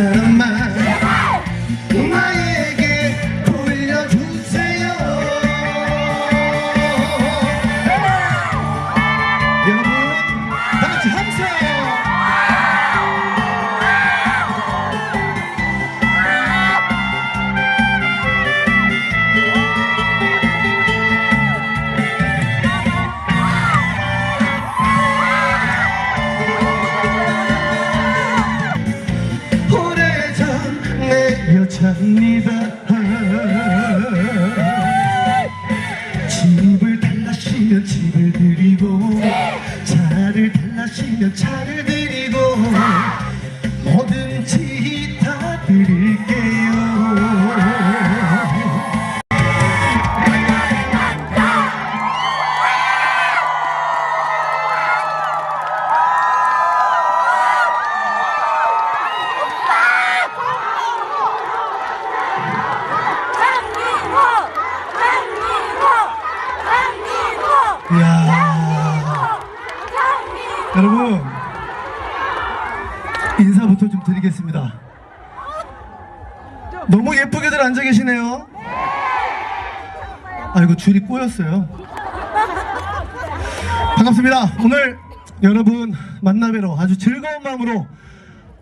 사 내 인사부터 좀 드리겠습니다. 너무 예쁘게들 앉아 계시네요. 아이고 줄이 꼬였어요. 반갑습니다. 오늘 여러분 만나 뵈러 아주 즐거운 마음으로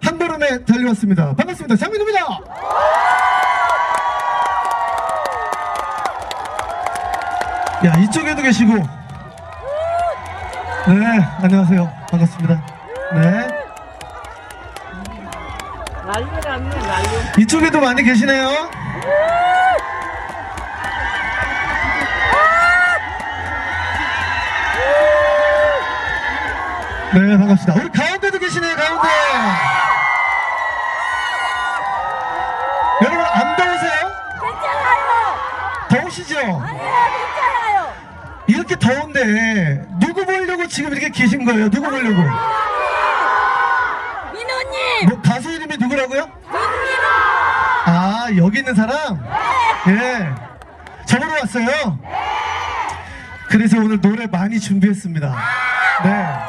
한 걸음에 달려왔습니다. 반갑습니다. 장민호입니다. 야 이쪽에도 계시고. 네, 안녕하세요. 반갑습니다. 네. 난리 났네 난리 이쪽에도 많이 계시네요. 네, 반갑습니다. 우리 가운데도 계시네요, 가운데. 여러분, 안 더우세요? 괜찮아요! 더우시죠? 아니에요, 괜찮아요! 이렇게 더운데, 누구 보려고 지금 이렇게 계신 거예요? 누구 보려고? 뭐, 가수 이름이 누구라고요? 아 여기 있는 사람? 예 저보러 왔어요? 그래서 오늘 노래 많이 준비했습니다 네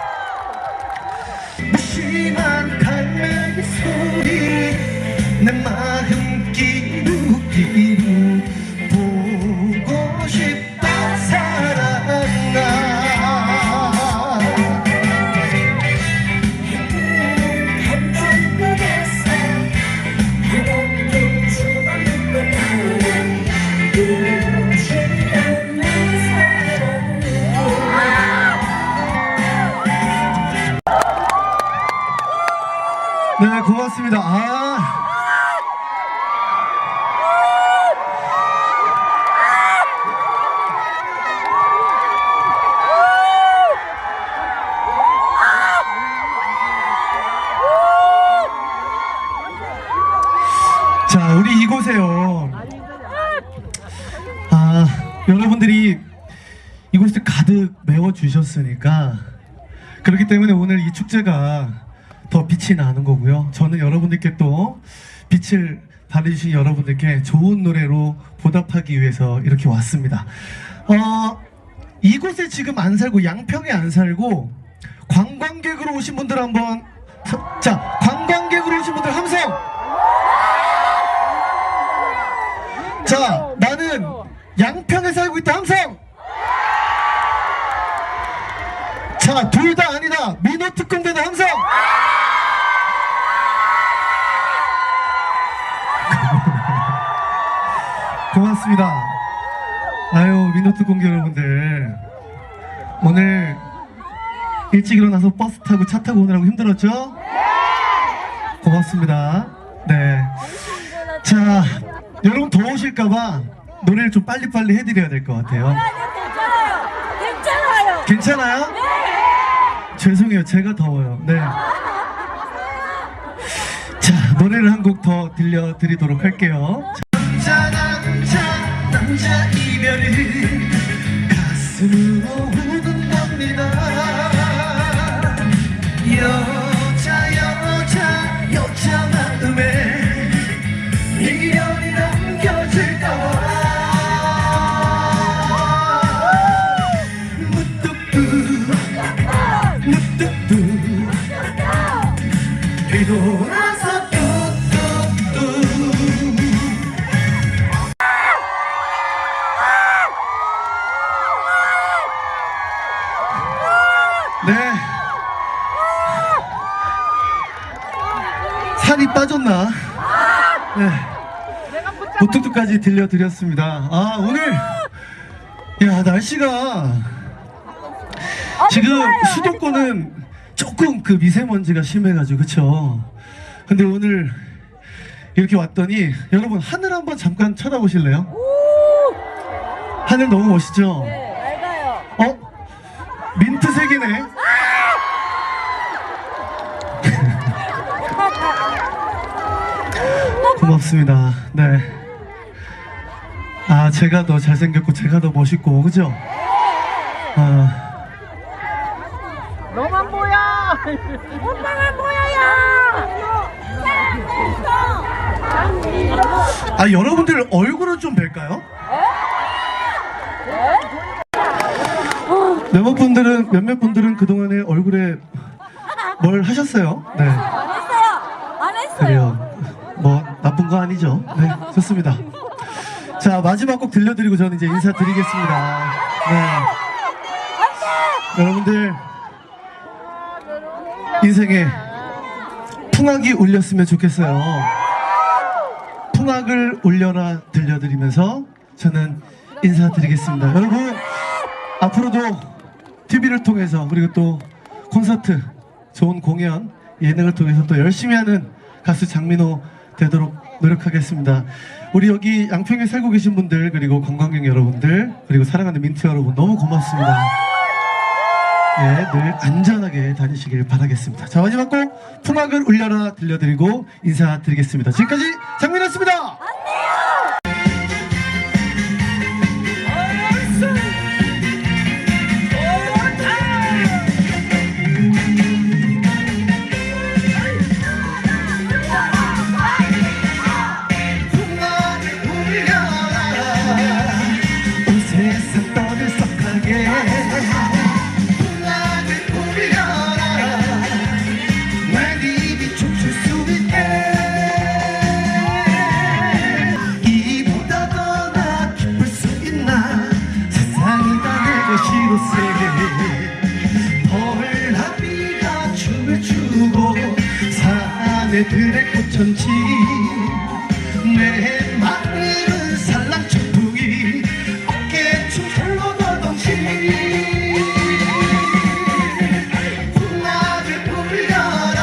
고맙습니다 아 자, 우리 이곳에요. 아, 여러분들이 이곳을 가득 메워주셨으니까, 그렇기 때문에 오늘 이 축제가 더 빛이 나는 거고요. 저는 여러분들께 또 빛을 발해주신 여러분들께 좋은 노래로 보답하기 위해서 이렇게 왔습니다. 어, 이곳에 지금 안 살고, 양평에 안 살고, 관광객으로 오신 분들 한번, 함- 자, 관광객으로 오신 분들 함성! 자, 나는 양평에 살고 있다 함성. 자, 둘다 고맙습니다. 아유, 민호 특공대 여러분들. 오늘 일찍 일어나서 버스 타고 차 타고 오느라고 힘들었죠? 고맙습니다. 네. 자, 여러분 더우실까봐 노래를 좀 빨리빨리 해드려야 될 것 같아요. 아니요, 괜찮아요! 괜찮아요! 괜찮아요? 죄송해요. 제가 더워요. 네. 자, 노래를 한 곡 더 들려드리도록 할게요. 남자, 남자 이별은 가슴으로 네. 살이 빠졌나? 네. 보통도까지 들려드렸습니다. 아, 오늘, 야, 날씨가 지금 수도권은 조금 그 미세먼지가 심해가지고, 그쵸? 근데 오늘 이렇게 왔더니 여러분 하늘 한번 잠깐 쳐다보실래요? 하늘 너무 멋있죠? 네, 요 어? 민트색이네. 고맙습니다. 네. 아, 제가 더 잘생겼고, 제가 더 멋있고, 그죠? 아, 너만 보여. 오빠만 보여요. 아, 여러분들 얼굴을 좀 뵐까요? 몇몇 분들은, 몇몇 분들은 그동안에 얼굴에 뭘 하셨어요? 네. 안 했어요. 안 했어요. 그래요. 뭐 나쁜 거 아니죠? 네, 좋습니다. 자 마지막 곡 들려드리고 저는 이제 인사드리겠습니다. 네. 여러분들 인생에 풍악이 울렸으면 좋겠어요. 풍악을 울려라 들려드리면서 저는 인사드리겠습니다. 여러분 앞으로도 TV를 통해서 그리고 또 콘서트 좋은 공연 예능을 통해서 또 열심히 하는 가수 장민호 되도록 노력하겠습니다. 우리 여기 양평에 살고 계신 분들 그리고 관광객 여러분들 그리고 사랑하는 민트 여러분 너무 고맙습니다. 예, 늘 안전하게 다니시길 바라겠습니다. 자 마지막 곡 풍악을 울려라 들려드리고 인사드리겠습니다. 지금까지 장민호였습니다. 사내들의 꽃천지 내 마음은 살랑초풍이 어깨춤 덩치. 풍악을 불려라.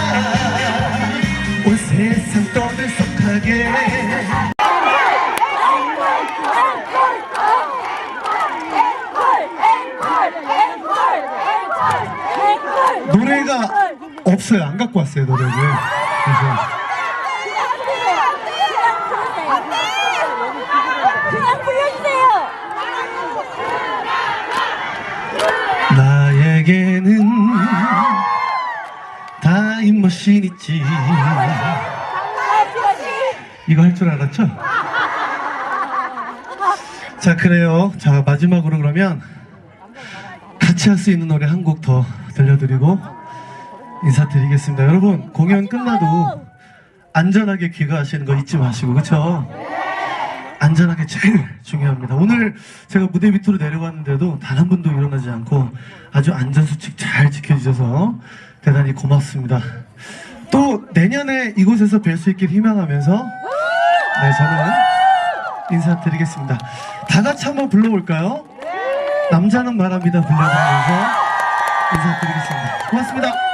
온 세상 떠들썩하게. 노래가 없어요. 안 갖고 왔어요 노래를 불러주세요. 나에게는 타임머신 있지 이거 할 줄 알았죠? 자 그래요 자 마지막으로 그러면 같이 할 수 있는 노래 한 곡 더 들려드리고 인사드리겠습니다 여러분 공연 끝나도 안전하게 귀가하시는 거 잊지 마시고 그쵸? 안전하게 제일 중요합니다. 오늘 제가 무대 밑으로 내려갔는데도 단 한 분도 일어나지 않고 아주 안전수칙 잘 지켜주셔서 대단히 고맙습니다. 또 내년에 이곳에서 뵐 수 있길 희망하면서 네 저는 인사드리겠습니다. 다 같이 한번 불러볼까요? 남자는 말합니다 불러드리면서 인사드리겠습니다. 고맙습니다.